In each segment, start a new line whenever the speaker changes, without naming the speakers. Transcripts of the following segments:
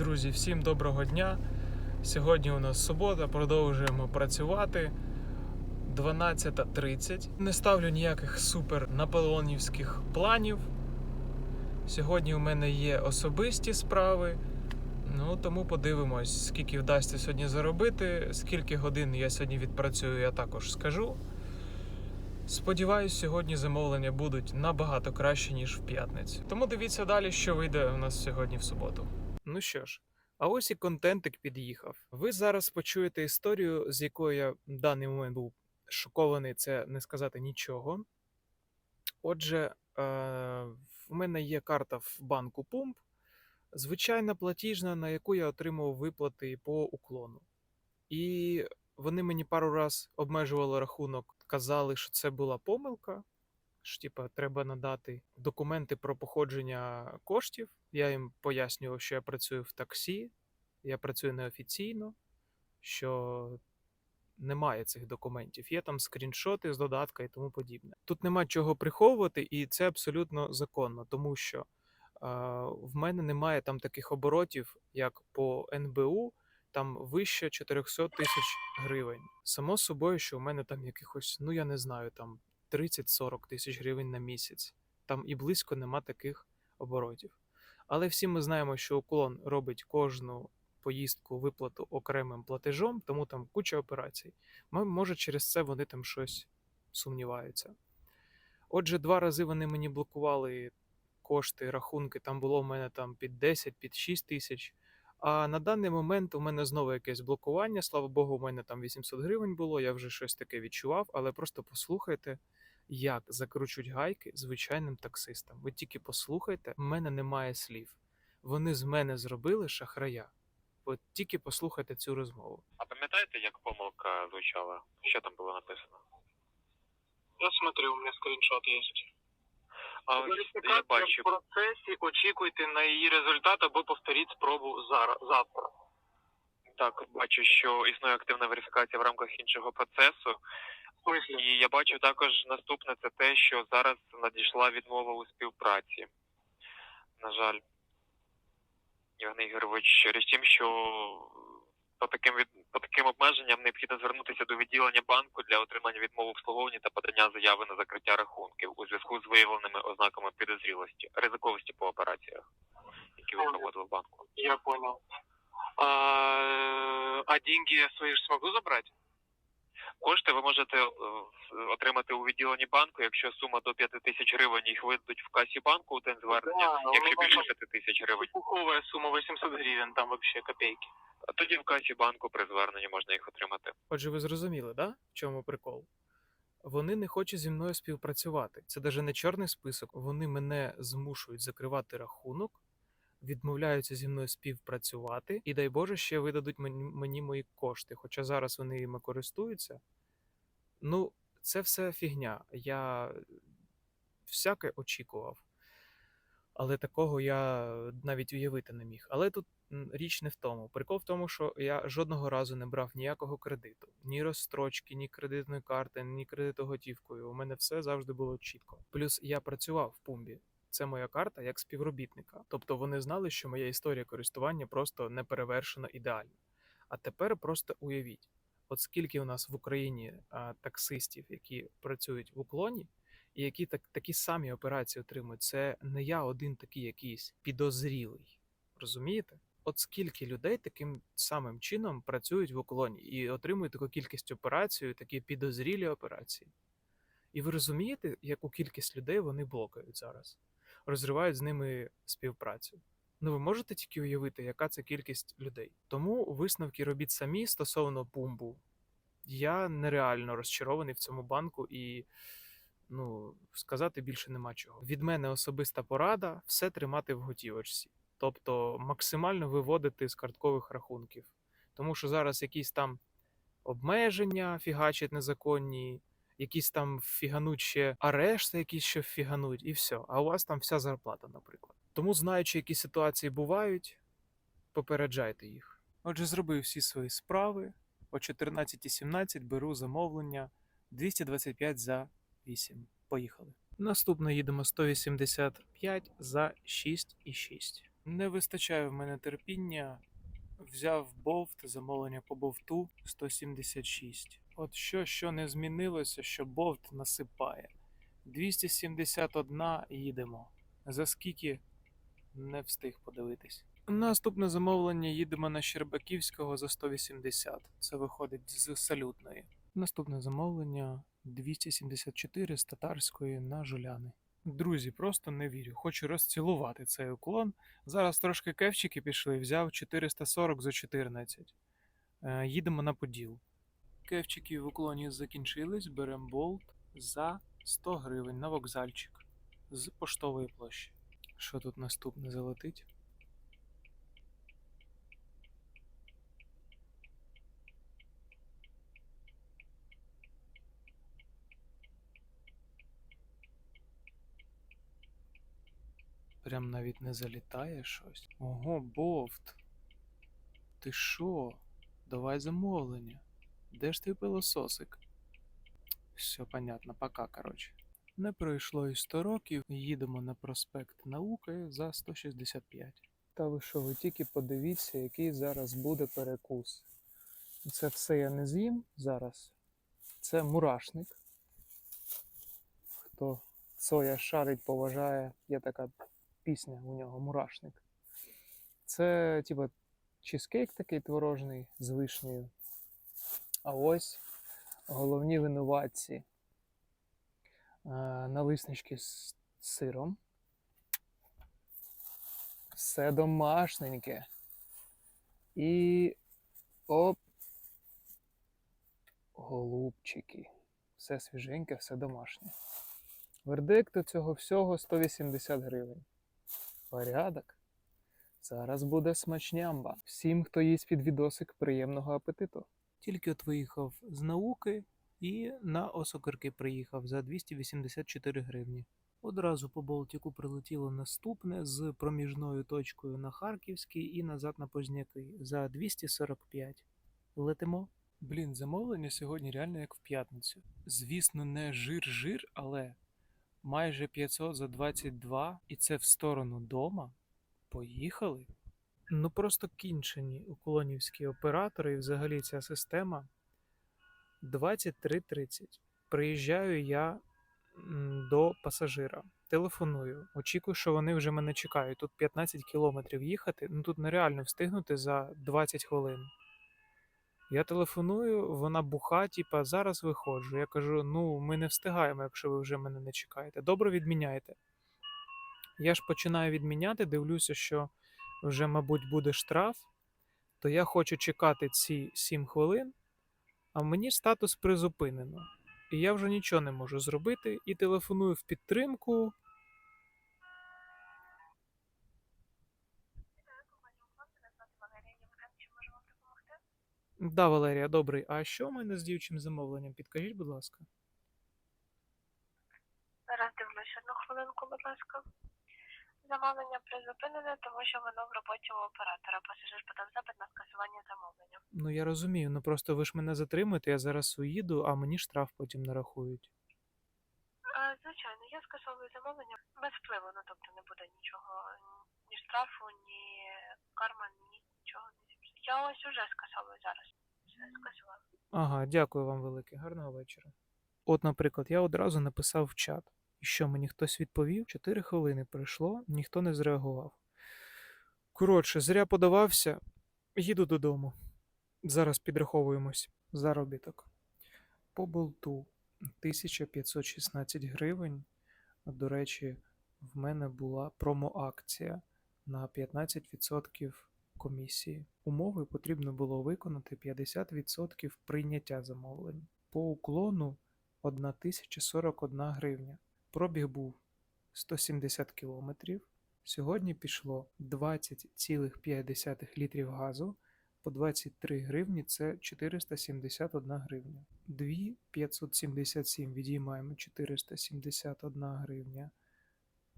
Друзі, всім доброго дня. Сьогодні у нас субота, продовжуємо працювати. 12.30. Не ставлю ніяких супер наполеонівських планів. Сьогодні у мене є особисті справи. Ну, тому подивимось, скільки вдасться сьогодні заробити, скільки годин я сьогодні відпрацюю, я також скажу. Сподіваюсь, сьогодні замовлення будуть набагато краще, ніж в п'ятницю. Тому дивіться далі, що вийде у нас сьогодні в суботу. Ну що ж, а ось і контентик під'їхав. Ви зараз почуєте історію, з якою я в даний момент був шокований, це не сказати нічого. Отже, е, в мене є карта в банку Пумп, звичайна платіжна, на яку я отримав виплати по уклону. І вони мені пару раз обмежували рахунок, казали, що це була помилка. Що, типа, треба надати документи про походження коштів. Я їм пояснював, що я працюю в таксі, я працюю неофіційно, що немає цих документів. Є там скріншоти з додатка і тому подібне. Тут нема чого приховувати, і це абсолютно законно, тому що в мене немає там таких оборотів, як по НБУ, там вище 400 тисяч гривень. Само собою, що у мене там якихось, ну я не знаю, там 30-40 тисяч гривень на місяць. Там і близько нема таких оборотів. Але всі ми знаємо, що уклон робить кожну поїздку виплату окремим платежом, тому там куча операцій. Може, через це вони там щось сумніваються. Отже, два рази вони мені блокували кошти, рахунки. Там було в мене там під 10, під 6 тисяч. А на даний момент у мене знову якесь блокування. Слава Богу, у мене там 800 гривень було, я вже щось таке відчував, але просто послухайте, як закручують гайки звичайним таксистам. Ви тільки послухайте, в мене немає слів. Вони з мене зробили шахрая. От тільки послухайте цю розмову.
А пам'ятаєте, як помилка звучала? Що там було написано?
Я смотрю, у меня скриншот есть.
А я бачу,
в процесі, очікуйте на її результат або повторіть спробу зараз, завтра.
так, бачу, що існує активна верифікація в рамках іншого процесу. І я бачу також наступне це те, що зараз надійшла відмова у співпраці. На жаль, Євген Ігорович, через тим, що по таким від по таким обмеженням необхідно звернутися до відділення банку для отримання відмови в обслуговуванні та подання заяви на закриття рахунків у зв'язку з виявленими ознаками підозрілості, ризиковості по операціях, які ви проводили в банку.
Я понял. А, а деньги я свои же смогу забрать?
Кошти ви можете е, отримати у відділенні банку, якщо сума до 5 тисяч гривень їх видадуть в касі банку у день звернення.
Да,
Якщо більше
там
5 тисяч гривень,
Пуховая сумма 800 гривен, там вообще копейки.
тоді в касі банку при зверненні можна їх отримати.
Отже, ви зрозуміли, да? В чому прикол? Вони не хочуть зі мною співпрацювати. Це навіть не чорний список. Вони мене змушують закривати рахунок, відмовляються зі мною співпрацювати, і дай Боже, ще видадуть мені, мої кошти. Хоча зараз вони ними користуються. Ну, це все фігня. Я всяке очікував. Але такого я навіть уявити не міг. Але тут річ не в тому. Прикол в тому, що я жодного разу не брав ніякого кредиту, ні розстрочки, ні кредитної карти, ні кредиту готівкою. У мене все завжди було чітко. Плюс я працював в пумбі. Це моя карта як співробітника. Тобто вони знали, що моя історія користування просто не перевершена ідеально. А тепер просто уявіть, от скільки у нас в Україні а, таксистів, які працюють в уклоні, і які так, такі самі операції отримують. Це не я один такий якийсь підозрілий. Розумієте? От скільки людей таким самим чином працюють в уклоні і отримують таку кількість операцій, такі підозрілі операції. І ви розумієте, яку кількість людей вони блокають зараз, розривають з ними співпрацю. Ну ви можете тільки уявити, яка це кількість людей. Тому висновки робіть самі стосовно пумбу. Я нереально розчарований в цьому банку і ну, сказати більше нема чого. Від мене особиста порада все тримати в готівочці, тобто максимально виводити з карткових рахунків. Тому що зараз якісь там обмеження фігачать незаконні, якісь там фігануть ще арешти, якісь ще фігануть, і все. А у вас там вся зарплата, наприклад. Тому, знаючи, які ситуації бувають, попереджайте їх. Отже, зробив всі свої справи. О 14.17 беру замовлення 225 за 8. Поїхали. Наступно їдемо 185 за 6,6. Не вистачає в мене терпіння. Взяв болт, замовлення по болту 176. От що, що не змінилося, що болт насипає. 271 їдемо. За скільки не встиг подивитись. Наступне замовлення їдемо на Щербаківського за 180. Це виходить з салютної. Наступне замовлення 274 з татарської на жуляни. Друзі, просто не вірю. Хочу розцілувати цей уклон. Зараз трошки кевчики пішли, взяв 440 за 14. Е, їдемо на поділ. Кевчики в уклоні закінчились, беремо болт за 100 гривень на вокзальчик з поштової площі. Що тут наступне залетить? Прям навіть не залітає щось. Ого, бовт. Ти що? Давай замовлення. Де ж твій пилососик? Все понятно, пока, короче. Не пройшло і 100 років, їдемо на проспект Науки за 165. Та ви що, ви тільки подивіться, який зараз буде перекус. Це все я не з'їм зараз. Це мурашник. Хто соя шарить, поважає, є така пісня у нього мурашник. Це, типа, чизкейк такий творожний з вишнею. А ось головні винуватці. Е, Налиснички з сиром. Все домашненьке. І оп. Голубчики. Все свіженьке, все домашнє. Вердикт у цього всього 180 гривень. Порядок. Зараз буде смачнямба. Всім, хто їсть під відосик, приємного апетиту. Тільки от виїхав з науки і на осокорки приїхав за 284 гривні. Одразу по Болтіку прилетіло наступне з проміжною точкою на Харківський і назад на Позняки за 245. Летимо. Блін, замовлення сьогодні реально як в п'ятницю. Звісно, не жир-жир, але майже 500 за 22, і це в сторону дома. Поїхали. Ну просто кінчені уклонівські оператори і взагалі ця система 23.30. Приїжджаю я до пасажира, телефоную, очікую, що вони вже мене чекають. Тут 15 кілометрів їхати, ну тут нереально встигнути за 20 хвилин. Я телефоную, вона буха, типа, зараз виходжу. Я кажу: ну, ми не встигаємо, якщо ви вже мене не чекаєте. Добре, відміняйте. Я ж починаю відміняти, дивлюся, що вже, мабуть, буде штраф, то я хочу чекати ці 7 хвилин, а мені статус призупинено. І я вже нічого не можу зробити і телефоную в підтримку. Да, Валерія, добрий. А що в мене з дівчим замовленням? Підкажіть, будь ласка.
Зараз дивлюсь одну хвилинку, будь ласка. Замовлення призупинене, тому що воно в роботі у оператора. Пасажир подав запит на скасування замовлення.
Ну я розумію, ну просто ви ж мене затримуєте, я зараз уїду, а мені штраф потім нарахують.
А, звичайно, я скасовую замовлення без впливу, ну тобто не буде нічого, ні штрафу, ні карма, нічого не. Я ось уже скасовую зараз. Все, скасувала.
Ага, дякую вам велике. Гарного вечора. От, наприклад, я одразу написав в чат. І що мені хтось відповів? Чотири хвилини пройшло, ніхто не зреагував. Коротше, зря подавався, їду додому. Зараз підраховуємось. Заробіток. По болту 1516 гривень. До речі, в мене була промоакція на 15% комісії. Умови потрібно було виконати 50% прийняття замовлень. По уклону 1041 гривня. Пробіг був 170 кілометрів. Сьогодні пішло 20,5 літрів газу. По 23 гривні це 471 гривня. 2577 відіймаємо 471 гривня.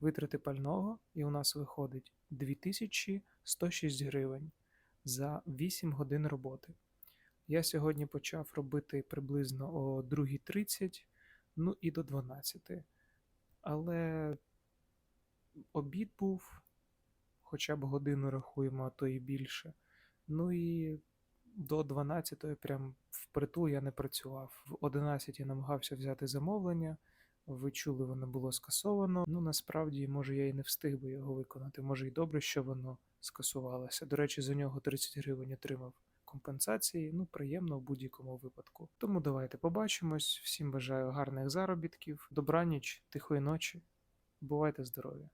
Витрати пального, і у нас виходить 2106 гривень за 8 годин роботи. Я сьогодні почав робити приблизно о 2.30, ну і до 12. Але обід був, хоча б годину рахуємо, а то і більше. Ну і до 12-ї прям впритул я не працював. В 11 я намагався взяти замовлення. Ви чули, воно було скасовано. Ну насправді, може, я і не встиг би його виконати. Може, і добре, що воно скасувалося. До речі, за нього 30 гривень отримав компенсації. Ну, приємно в будь-якому випадку. Тому давайте побачимось. Всім бажаю гарних заробітків, добраніч, тихої ночі. Бувайте здорові!